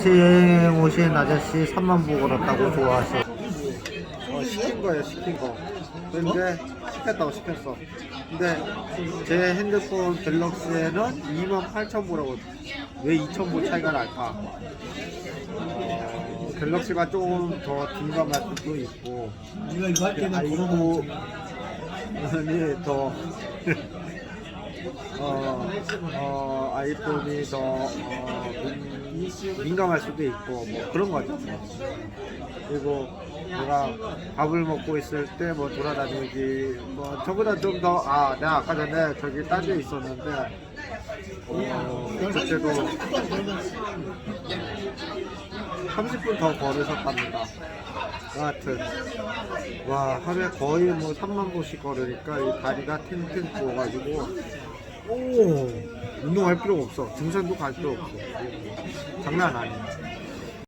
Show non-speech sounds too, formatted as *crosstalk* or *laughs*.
같이 여행 오신 아저씨 3만 보 걸었다고 좋아하셔. 어, 시킨 거예요, 시킨 거. 근데 시켰다고 시켰어. 근데 제 핸드폰 갤럭시에는 2만 8천 보라고. 왜 2천 보 차이가 날까? 어, 갤럭시가 조금 더 둔감할 수도 있고, 네가 이거 할 때는 아이폰이 더 *laughs* 어, 어, 아이폰이 더 어, 민- 민감할 수도 있고 뭐 그런 거죠. 그리고 내가 밥을 먹고 있을 때 뭐 돌아다니기 뭐 저보다 좀 더 아 내가 아까 전에 저기 딴 데 있었는데 어, 그때도 30분 더 걸으셨답니다. 여하튼 와 하루에 거의 뭐 3만 보씩 걸으니까 이 다리가 탱탱 부어가지고 오 운동할 필요가 없어. 등산도 갈 필요 없어. 장난 아니야